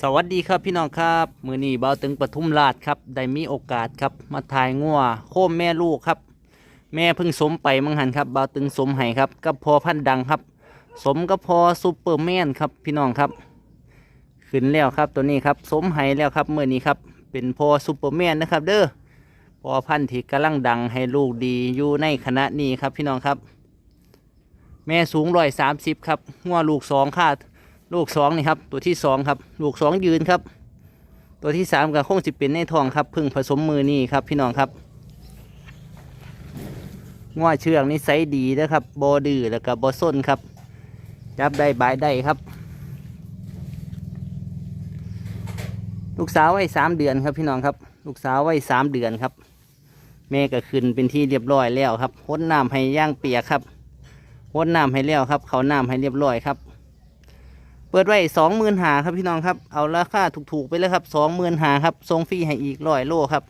สวัสดีครับพี่น้องครับ มือนี้เบาตึงปทุมราชครับ ได้มีโอกาสครับ มาถ่ายงัวโค้มแม่ลูกครับ แม่เพิ่งสมไปมังหันครับเบาตึงสมให้ครับกับพอพันดังครับ สมกับพอซูเปอร์แมนครับพี่น้องครับ ขึ้นแล้วครับตัวนี้ครับสมให้แล้วครับมือนี้ครับ เป็นพอซูเปอร์แมนนะครับ เด้อพอพันธุ์ที่กำลังดังให้ลูกดีอยู่ในคณะนี้ครับพี่น้องครับ แม่สูงร้อยสามสิบครับงัวลูกสองค่า ลูกสองนี่ครับ ตัวที่สองครับ ลูกสองยืนครับ ตัวที่สามกับคงสิบเป็นในทองครับพึ่งผสมมือนี่ครับ พี่น้องครับง้อเชืองนี่ไซส์ดีนะครับบอดื้อแล้วก็บอส้นครับจับได้บายได้ครับ ลูกสาวไว้สามเดือนครับพี่น้องครับ ลูกสาวไว้สามเดือนครับ แม่ก็ขึ้นเป็นที่เรียบร้อยแล้วครับหดน้ำให้ย่างเปียกครับหดน้ำให้แล้วครับ เขาน้ำให้เรียบร้อยครับ ปิดไว้สองหมื่นหาครับพี่น้องครับ เอาราคาถูกๆไปเลยครับสองหมื่นหาครับทรงฟรีให้อีกร้อยโลครับ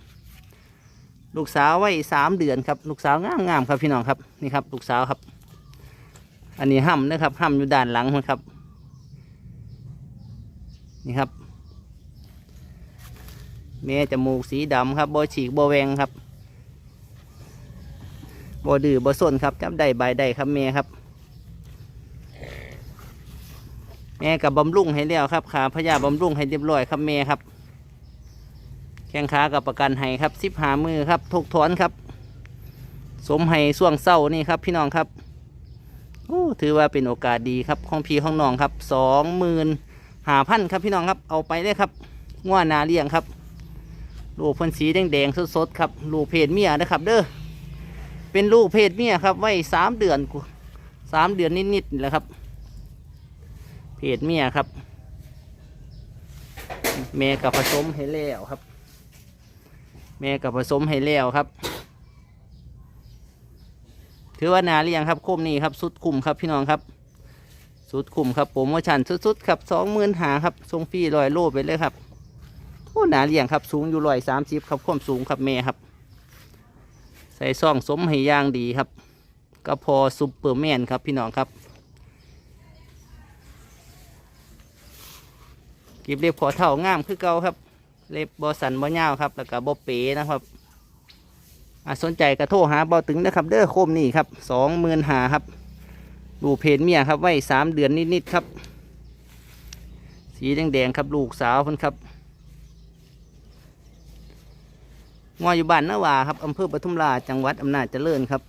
ลูกสาวไว้สามเดือนครับ ลูกสาวงามๆครับพี่น้องครับนี่ครับ ลูกสาวครับ อันนี้ห้ำนะครับห้ำอยู่ด้านหลังมันครับ นี่ครับแม่จมูกสีดำครับบอฉีกบอแวงครับบอดื้อบอส้นครับจับได้ใบได้ครับแม่ครับ แม่กับบำรุงให้แล้วครับขาพญาบำรุงให้เรียบร้อยครับแม่ครับ แข้งขากับประกันให้ครับสิบหามือครับทุกถอนครับ สมให้ส่วงเศร้านี่ครับ พี่น้องครับโอ้ถือว่าเป็นโอกาสดีครับของพี่ของน้องครับสองหมื่นหาพันครับพี่น้องครับเอาไปเลยครับง่วนาเลี้ยงครับลูกพันสีแดงๆสดๆครับลูกเพศเมียนะครับ เด้อเป็นลูกเพศเมียครับไว้สามเดือนกูสามเดือนนิดๆแหละครับ เพศเมียครับ แม่กับผสมให้แล้วครับ แม่กับผสมให้แล้วครับ ถือว่านาเรียงครับ โคมนี้ครับ สุดคุ้มครับพี่น้องครับ สุดคุ้มครับผมว่าชันสุดๆครับสองหมื่นหาครับทรงฟรีลอยโลไปเลยครับโอ้นาเรียงครับ สูงอยู่ลอยสามสิบครับความสูงครับแม่ครับ ใส่ซ่องสมให้ย่างดีครับก็พอซุปเปอร์แมนครับพี่น้องครับ กีบเล็บขอเท่างามคือเก่าครับ เล็บบอสันบอยาวครับ แล้วก็บอเป๋นะครับอะสนใจกระโทรหาบอตึงนะครับ เด้อโคมนี่ครับสองหมื่นหาครับ ดูเพจเมียครับไว้สามเดือนนิดๆครับ สีแดงๆครับลูกสาวเพิ่นครับงออยู่บ้านนาวาครับอำเภอปทุมราชจังหวัดอำนาจเจริญครับ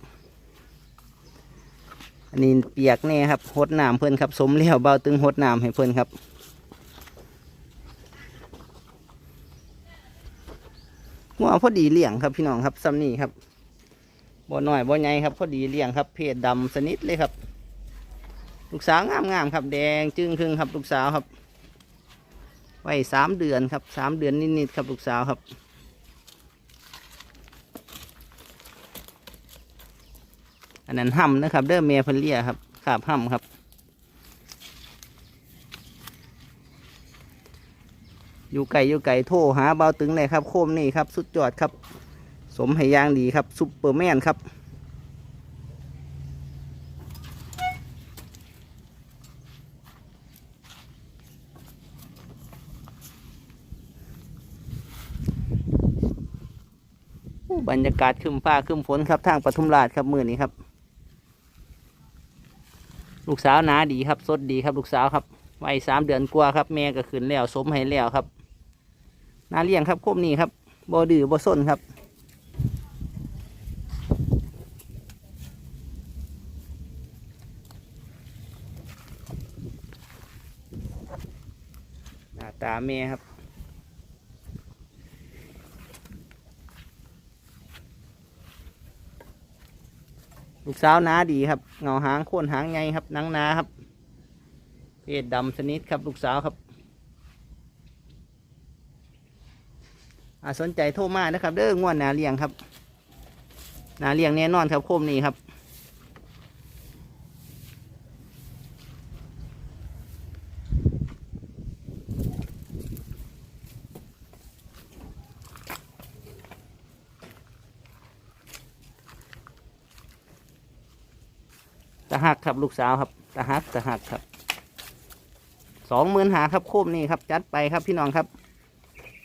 อันนี้เปียกแน่ครับหดน้ำเพิ่อนครับ สมเลี้ยวเบาตึงหดน้ำให้เพิ่อนครับ งัวพอดีเลี้ยงครับพี่น้องครับซ้ำนี่ครับบ่น้อยบ่ใหญ่ครับพอดีเลี้ยงครับเพศดำสนิทเลยครับ ลูกสาวงามงามๆครับ แดงจึงครึ่งครับ ลูกสาวครับไว้สามเดือนครับสามเดือนนิดๆครับลูกสาวครับอันนั้นห่ำนะครับ เด้อเมียเพันเลียครับขาบห่ำครับ อยู่ไก่อยู่ไก่โทรหาเบาตึงเลยครับ โคมนี่ครับสุดยอดครับ สมให้ยางดีครับซุปเปอร์แมนครับบรรยากาศครึมฟ้าครึมฝนครับทางปทุมราชครับมือนี้ครับ ลูกสาวหนาดีครับสดดีครับ ลูกสาวครับวัยสามเดือนกว่าครับ แม่ก็ขึ้นแล้วสมให้แล้วครับ นาเลี้ยงครับโคมนี่ครับบอดือบอส้นครับ หน้าตาแม่ครับลูกสาวหนาดีครับ เงาหางโค่นหางไงครับนังนาครับ เพศดำสนิทครับลูกสาวครับ อ่า สนใจโทรมานะครับ เด้องวดนาเลียงครับนาเลียงแน่นอนครับโคมนี้ครับตะหักครับลูกสาวครับตะหักตะหักครับสองหมื่นหาครับโคมนี่ครับ จัดไปครับพี่น้องครับ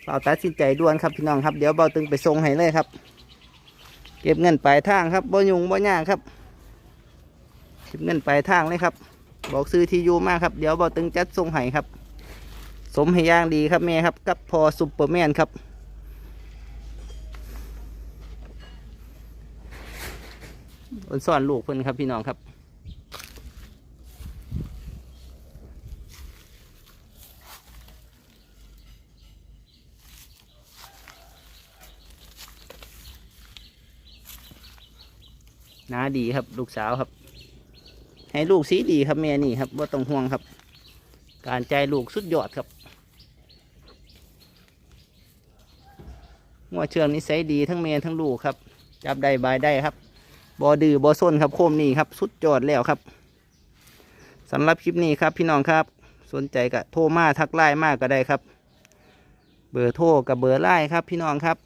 เราตัดสินใจด่วนครับพี่น้องครับเดี๋ยวเบาตึงไปส่งให้เลยครับ เก็บเงินปลายทางครับบ่ยุงบ่ยากครับเก็บเงินปลายทางเลยครับ บอกซื้อที่อยู่มากครับเดี๋ยวเบาตึงจัดส่งให้ครับ สมให้ย่างดีครับแม่ครับกับพอซุปเปอร์แมนครับอนซ่อนลูกเพิ่นครับพี่น้องครับ น้าดีครับ ลูกสาวครับ ให้ลูกสีดีครับแม่นี่ครับว่าต้องห่วงครับ การใจลูกสุดยอดครับงัวเชืองนิสัยดีทั้งแม่ทั้งลูกครับ จับได้บายได้ครับบอดือบอส้นครับโคมนี่ครับ สุดยอดแล้วครับสำหรับคลิปนี้ครับพี่น้องครับ สนใจก็โทรมาทักไลน์มากก็ได้ครับ เบอร์โทรกับเบอร์ไลน์ครับพี่น้องครับ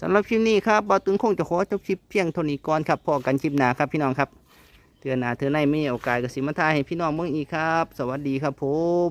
สำหรับคลิปนี้ครับบอตึงคงจะขอจบคลิปเพียงเท่านี้ก่อนครับพอกันคลิปหน้าครับพี่น้องครับเทือหนาเทือในไม่มีโอกาสกับสิมาทายให้พี่น้องเมืออีกครับ สวัสดีครับผม